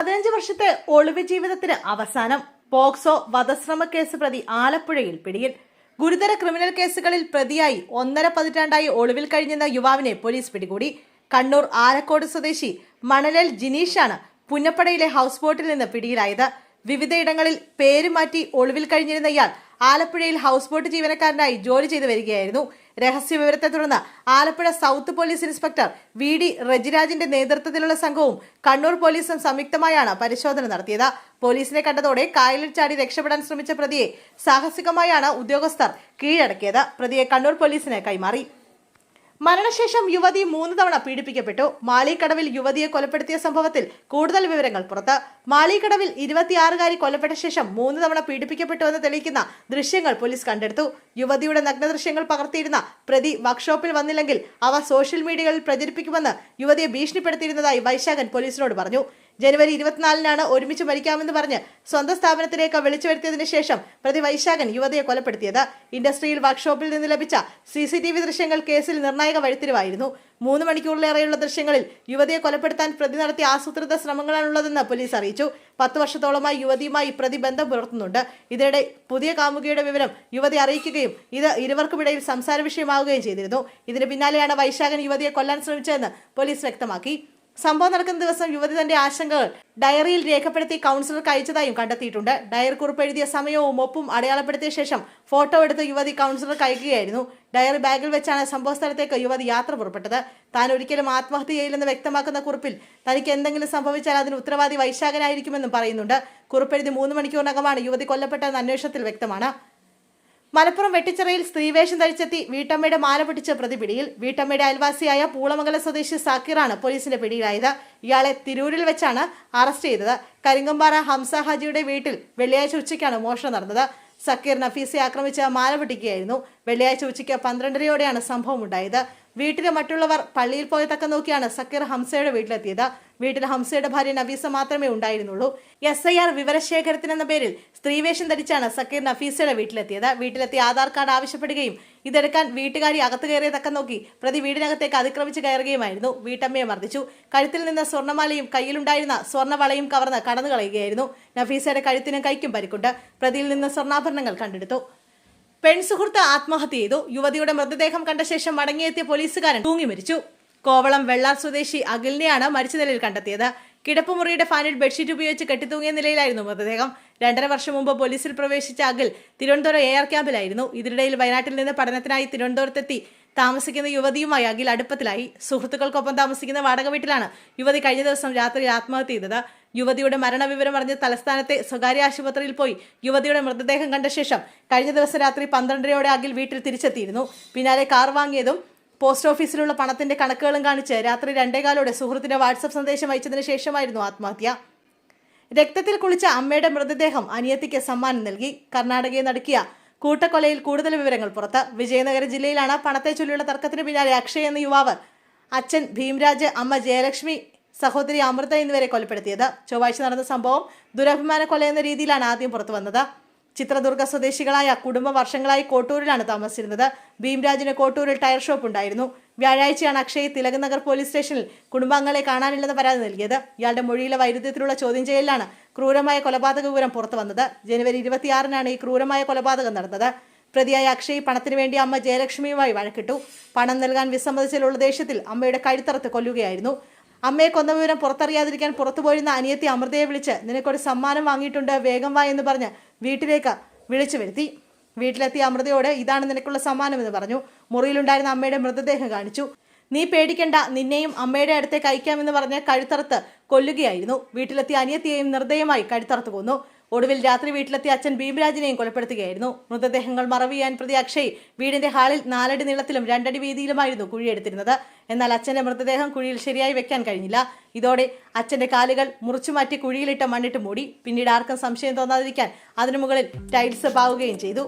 പതിനഞ്ച് വർഷത്തെ ഒളിവ് ജീവിതത്തിന് അവസാനം പോക്സോ വധശ്രമ കേസ് പ്രതി ആലപ്പുഴയിൽ പിടിയിൽ. ഗുരുതര ക്രിമിനൽ കേസുകളിൽ പ്രതിയായി ഒന്നര പതിറ്റാണ്ടായി ഒളിവിൽ കഴിഞ്ഞിരുന്ന യുവാവിനെ പോലീസ് പിടികൂടി. കണ്ണൂർ ആലക്കോട് സ്വദേശി മണലേൽ ജിനീഷാണ് പുന്നപ്പടയിലെ ഹൗസ് ബോട്ടിൽ നിന്ന് പിടിയിലായത്. വിവിധയിടങ്ങളിൽ പേരുമാറ്റി ഒളിവിൽ കഴിഞ്ഞിരുന്ന ഇയാൾ ആലപ്പുഴയിൽ ഹൗസ് ബോട്ട് ജീവനക്കാരനായി ജോലി ചെയ്തു വരികയായിരുന്നു. രഹസ്യ വിവരത്തെ തുടർന്ന് Alappuzha south police inspector V D റജിരാജിന്റെ നേതൃത്വത്തിലുള്ള സംഘവും കണ്ണൂർ പോലീസും സംയുക്തമായാണ് പരിശോധന നടത്തിയത്. പോലീസിനെ കണ്ടതോടെ കായലിൽ ചാടി രക്ഷപ്പെടാൻ ശ്രമിച്ച പ്രതിയെ സാഹസികമായാണ് ഉദ്യോഗസ്ഥർ കീഴടക്കിയത്. പ്രതിയെ കണ്ണൂർ പോലീസിന് കൈമാറി. മരണശേഷം യുവതി മൂന്ന് തവണ പീഡിപ്പിക്കപ്പെട്ടു. മാളിക്കടവിൽ യുവതിയെ കൊലപ്പെടുത്തിയ സംഭവത്തിൽ കൂടുതൽ വിവരങ്ങൾ പുറത്ത്. മാളിക്കടവിൽ ഇരുപത്തിയാറുകാരി കൊല്ലപ്പെട്ട ശേഷം മൂന്ന് തവണ പീഡിപ്പിക്കപ്പെട്ടുവെന്ന് തെളിയിക്കുന്ന ദൃശ്യങ്ങൾ പോലീസ് കണ്ടെടുത്തു. യുവതിയുടെ നഗ്നദൃശ്യങ്ങൾ പകർത്തിയിരുന്ന പ്രതി വർക്ക്ഷോപ്പിൽ വന്നില്ലെങ്കിൽ അവ സോഷ്യൽ മീഡിയകളിൽ പ്രചരിപ്പിക്കുമെന്ന് യുവതിയെ ഭീഷണിപ്പെടുത്തിയിരുന്നതായി വൈശാഖൻ പോലീസിനോട് പറഞ്ഞു. ജനുവരി ഇരുപത്തിനാലിനാണ് ഒരുമിച്ച് മരിക്കാമെന്ന് പറഞ്ഞ് സ്വന്തം സ്ഥാപനത്തിലേക്ക് വിളിച്ചു വരുത്തിയതിനു ശേഷം പ്രതി വൈശാഖൻ യുവതിയെ കൊലപ്പെടുത്തിയത്. ഇൻഡസ്ട്രിയിൽ വർക്ക്ഷോപ്പിൽ നിന്ന് ലഭിച്ച സി ദൃശ്യങ്ങൾ കേസിൽ നിർണായക വഴിത്തിരിവായിരുന്നു. മൂന്ന് മണിക്കൂറിലേറെയുള്ള ദൃശ്യങ്ങളിൽ യുവതിയെ കൊലപ്പെടുത്താൻ പ്രതി നടത്തിയ ആസൂത്രിത ശ്രമങ്ങളാണുള്ളതെന്ന് പോലീസ് അറിയിച്ചു. പത്ത് വർഷത്തോളമായി യുവതിയുമായി പ്രതി ബന്ധം പുലർത്തുന്നുണ്ട്. ഇതിനിടെ പുതിയ കാമുകിയുടെ വിവരം യുവതി അറിയിക്കുകയും ഇത് ഇരുവർക്കുമിടയിൽ സംസാര വിഷയമാവുകയും ചെയ്തിരുന്നു. ഇതിന് പിന്നാലെയാണ് വൈശാഖൻ യുവതിയെ കൊല്ലാൻ ശ്രമിച്ചതെന്ന് പോലീസ് വ്യക്തമാക്കി. സംഭവം നടക്കുന്ന ദിവസം യുവതി തന്റെ ആശങ്കകൾ ഡയറിയിൽ രേഖപ്പെടുത്തി കൗൺസിലർക്ക് അയച്ചതായും കണ്ടെത്തിയിട്ടുണ്ട്. ഡയറി കുറിപ്പ് എഴുതിയ സമയവും ഒപ്പും അടയാളപ്പെടുത്തിയ ശേഷം ഫോട്ടോ എടുത്ത് യുവതി കൗൺസിലർക്ക് അയക്കുകയായിരുന്നു. ഡയറി ബാഗിൽ വെച്ചാണ് സംഭവ സ്ഥലത്തേക്ക് യുവതി യാത്ര പുറപ്പെട്ടത്. താൻ ഒരിക്കലും ആത്മഹത്യ ചെയ്യില്ലെന്ന് വ്യക്തമാക്കുന്ന കുറിപ്പിൽ തനിക്ക് എന്തെങ്കിലും സംഭവിച്ചാൽ അതിന് ഉത്തരവാദി വൈശാഖനായിരിക്കുമെന്നും പറയുന്നുണ്ട്. കുറിപ്പെഴുതി മൂന്ന് മണിക്കൂറിനകമാണ് യുവതി കൊല്ലപ്പെട്ടതെന്ന് അന്വേഷണത്തിൽ വ്യക്തമാണ്. മലപ്പുറം വെട്ടിച്ചിറയിൽ സ്ത്രീവേഷം ധരിച്ചെത്തി വീട്ടമ്മയുടെ മാല പിടിച്ച പ്രതി പിടിയിൽ വീട്ടമ്മയുടെ അയൽവാസിയായ പൂളമംഗലം സ്വദേശി സാക്കിറാണ് പോലീസിന്റെ പിടിയിലായത്. ഇയാളെ തിരൂരിൽ വെച്ചാണ് അറസ്റ്റ് ചെയ്തത്. കരിങ്കമ്പാറ ഹംസ ഹാജിയുടെ വീട്ടിൽ വെള്ളിയാഴ്ച ഉച്ചയ്ക്കാണ് മോഷണം നടന്നത്. സക്കീർ നഫീസെ ആക്രമിച്ച് മാല പിടിക്കുകയായിരുന്നു വെള്ളിയാഴ്ച ഉച്ചയ്ക്ക് പന്ത്രണ്ടരയോടെയാണ് സംഭവം ഉണ്ടായത്. വീട്ടിലെ മറ്റുള്ളവർ പള്ളിയിൽ പോയതൊക്കെ നോക്കിയാണ് സക്കീർ ഹംസയുടെ വീട്ടിലെത്തിയത്. വീട്ടിൽ ഹംസയുടെ ഭാര്യ നഫീസ മാത്രമേ ഉണ്ടായിരുന്നുള്ളൂ. എസ് ഐ ആർ വിവരശേഖരത്തിനെന്ന പേരിൽ സ്ത്രീവേഷം ധരിച്ചാണ് സക്കീർ നഫീസയുടെ വീട്ടിലെത്തിയത്. വീട്ടിലെത്തി ആധാർ കാർഡ് ആവശ്യപ്പെടുകയും ഇതെടുക്കാൻ വീട്ടുകാരി അകത്ത് കയറിയതൊക്കെ നോക്കി പ്രതി വീടിനകത്തേക്ക് അതിക്രമിച്ച് കയറുകയുമായിരുന്നു. വീട്ടമ്മയെ മർദ്ദിച്ചു. കഴുത്തിൽ നിന്ന് സ്വർണമാലയും കയ്യിലുണ്ടായിരുന്ന സ്വർണവളയും കവർന്ന് കടന്നു കളയുകയായിരുന്നു നഫീസയുടെ കഴുത്തിനും കൈക്കും പരിക്കുണ്ട്. പ്രതിയിൽ നിന്ന് സ്വർണാഭരണങ്ങൾ കണ്ടെടുത്തു. പെൺസുഹൃത്ത് ആത്മഹത്യ ചെയ്തു. യുവതിയുടെ മൃതദേഹം കണ്ട ശേഷം മടങ്ങിയെത്തിയ പോലീസുകാരൻ തൂങ്ങി മരിച്ചു. കോവളം വെള്ളാർ സ്വദേശി അഖിലിനെയാണ് മരിച്ച നിലയിൽ കണ്ടെത്തിയത്. കിടപ്പുമുറിയുടെ ഫാനിൽ ബെഡ്ഷീറ്റ് ഉപയോഗിച്ച് കെട്ടിത്തൂങ്ങിയ നിലയിലായിരുന്നു മൃതദേഹം. രണ്ടര വർഷം മുമ്പ് പോലീസിൽ പ്രവേശിച്ച അഖിൽ തിരുവനന്തപുരം എ ആർ ക്യാമ്പിലായിരുന്നു. ഇതിനിടയിൽ വയനാട്ടിൽ നിന്ന് പഠനത്തിനായി തിരുവനന്തപുരത്തെത്തി താമസിക്കുന്ന യുവതിയുമായി അഖിൽ അടുപ്പത്തിലായി. സുഹൃത്തുക്കൾക്കൊപ്പം താമസിക്കുന്ന വാടക വീട്ടിലാണ് യുവതി കഴിഞ്ഞ ദിവസം രാത്രി ആത്മഹത്യ ചെയ്തത്. യുവതിയുടെ മരണവിവരം അറിഞ്ഞ് തലസ്ഥാനത്തെ സ്വകാര്യ ആശുപത്രിയിൽ പോയി. യുവതിയുടെ മൃതദേഹം കണ്ട ശേഷം കഴിഞ്ഞ ദിവസം രാത്രി പന്ത്രണ്ടരയോടെ അഖിൽ വീട്ടിൽ തിരിച്ചെത്തിയിരുന്നു. പിന്നാലെ കാർ വാങ്ങിയതും പോസ്റ്റ് ഓഫീസിലുള്ള പണത്തിന്റെ കണക്കുകളും കാണിച്ച് രാത്രി രണ്ടേകാലോടെ സുഹൃത്തിന്റെ വാട്സപ്പ് സന്ദേശം അയച്ചതിന് ശേഷമായിരുന്നു ആത്മഹത്യ. രക്തത്തിൽ കുളിച്ച അമ്മയുടെ മൃതദേഹം അനിയത്തിക്ക് സമ്മാനം നൽകി. കർണാടകയെ നടക്കിയ കൂട്ടക്കൊലയിൽ കൂടുതൽ വിവരങ്ങൾ പുറത്ത്. വിജയനഗര ജില്ലയിലാണ് പണത്തെ ചൊല്ലിയുള്ള തർക്കത്തിന് പിന്നാലെ അക്ഷയ് എന്ന യുവാവ് അച്ഛൻ ഭീംരാജ് അമ്മ ജയലക്ഷ്മി സഹോദരി അമൃത എന്നിവരെ കൊലപ്പെടുത്തിയത്. ചൊവ്വാഴ്ച നടന്ന സംഭവം ദുരഭിമാന കൊല എന്ന രീതിയിലാണ് ആദ്യം പുറത്തു വന്നത്. ചിത്രദുർഗ സ്വദേശികളായ കുടുംബ വർഷങ്ങളായി കോട്ടൂരിലാണ് താമസിച്ചിരുന്നത്. ഭീംരാജിന് കോട്ടൂരിൽ ടയർ ഷോപ്പ് ഉണ്ടായിരുന്നു. വ്യാഴാഴ്ചയാണ് അക്ഷയ് തിലക് നഗർ പോലീസ് സ്റ്റേഷനിൽ കുടുംബാംഗങ്ങളെ കാണാനില്ലെന്ന് പരാതി നൽകിയത്. ഇയാളുടെ മൊഴിയിലെ വൈരുദ്ധ്യത്തിലുള്ള ചോദ്യം ചെയ്യലിലാണ് ക്രൂരമായ കൊലപാതക വിവരം പുറത്തു വന്നത്. ജനുവരി ഇരുപത്തിയാറിനാണ് ഈ ക്രൂരമായ കൊലപാതകം നടന്നത്. പ്രതിയായ അക്ഷയ് പണത്തിനു വേണ്ടി അമ്മ ജയലക്ഷ്മിയുമായി വഴക്കിട്ടു. പണം നൽകാൻ വിസമ്മതിച്ചിലുള്ള ദേഷ്യത്തിൽ അമ്മയുടെ കഴുത്തറത്ത് കൊല്ലുകയായിരുന്നു. അമ്മയെ കൊന്ന വിവരം പുറത്തറിയാതിരിക്കാൻ പുറത്തു പോയിരുന്ന അനിയത്തി അമൃതയെ വിളിച്ച് നിനക്കൊരു സമ്മാനം വാങ്ങിയിട്ടുണ്ട് വേഗം വാ എന്ന് പറഞ്ഞ് വീട്ടിലേക്ക് വിളിച്ചു വരുത്തി. വീട്ടിലെത്തിയ അമൃതയോട് ഇതാണ് നിനക്കുള്ള സമ്മാനം എന്ന് പറഞ്ഞു. മുറിയിലുണ്ടായിരുന്ന അമ്മയുടെ മൃതദേഹം കാണിച്ചു. നീ പേടിക്കണ്ട നിന്നെയും അമ്മയുടെ അടുത്തേക്ക് അയക്കാമെന്ന് പറഞ്ഞ് കഴുത്തറുത്ത് കൊല്ലുകയായിരുന്നു. വീട്ടിലെത്തിയ അനിയത്തിയെയും നിർദ്ദയമായി കഴുത്തറുത്ത് കൊന്നു. ഒടുവിൽ രാത്രി വീട്ടിലെത്തിയ അച്ഛൻ ഭീമരാജിനെയും കൊലപ്പെടുത്തുകയായിരുന്നു. മൃതദേഹങ്ങൾ മറവിയാൻ പ്രതി അക്ഷയ് വീടിന്റെ ഹാളിൽ നാലടി നീളത്തിലും രണ്ടടി വീതിയിലുമായിരുന്നു കുഴിയെടുത്തിരുന്നത്. എന്നാൽ അച്ഛന്റെ മൃതദേഹം കുഴിയിൽ ശരിയായി വെക്കാൻ കഴിഞ്ഞില്ല. ഇതോടെ അച്ഛന്റെ കാലുകൾ മുറിച്ചുമാറ്റി കുഴിയിലിട്ട് മണ്ണിട്ട് മൂടി. പിന്നീട് ആർക്കും സംശയം തോന്നാതിരിക്കാൻ അതിനു മുകളിൽ ടൈൽസ് പാവുകയും ചെയ്തു.